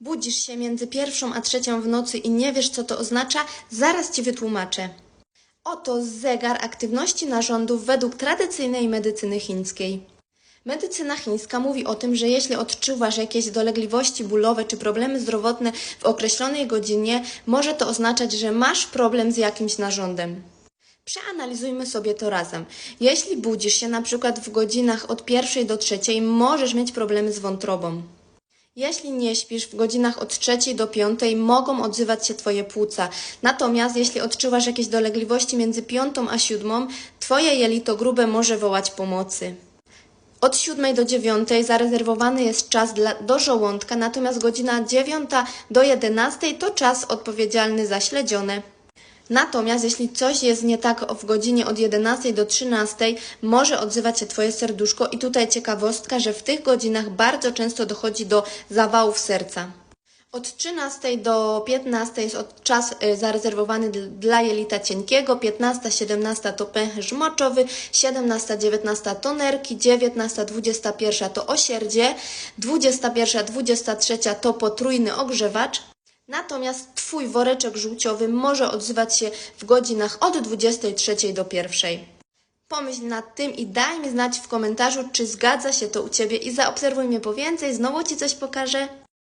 Budzisz się między pierwszą a trzecią w nocy i nie wiesz, co to oznacza? Zaraz Ci wytłumaczę. Oto zegar aktywności narządów według tradycyjnej medycyny chińskiej. Medycyna chińska mówi o tym, że jeśli odczuwasz jakieś dolegliwości bólowe czy problemy zdrowotne w określonej godzinie, może to oznaczać, że masz problem z jakimś narządem. Przeanalizujmy sobie to razem. Jeśli budzisz się na przykład w godzinach od pierwszej do trzeciej, możesz mieć problemy z wątrobą. Jeśli nie śpisz w godzinach od trzeciej do piątej, mogą odzywać się Twoje płuca. Natomiast jeśli odczuwasz jakieś dolegliwości między piątą a siódmą, Twoje jelito grube może wołać pomocy. Od 7 do 9 zarezerwowany jest czas dla, do żołądka, natomiast godzina 9 do 11 to czas odpowiedzialny za śledzione. Natomiast jeśli coś jest nie tak w godzinie od 11 do 13, może odzywać się Twoje serduszko. I tutaj ciekawostka, że w tych godzinach bardzo często dochodzi do zawałów serca. Od 13 do 15 jest czas y, zarezerwowany dl- dla jelita cienkiego, 15-17 to pęcherz moczowy, 17-19 to nerki, 19-21 to osierdzie, 21-23 to potrójny ogrzewacz. Natomiast Twój woreczek żółciowy może odzywać się w godzinach od 23 do 1. Pomyśl nad tym i daj mi znać w komentarzu, czy zgadza się to u Ciebie i zaobserwuj mnie po więcej, znowu Ci coś pokażę.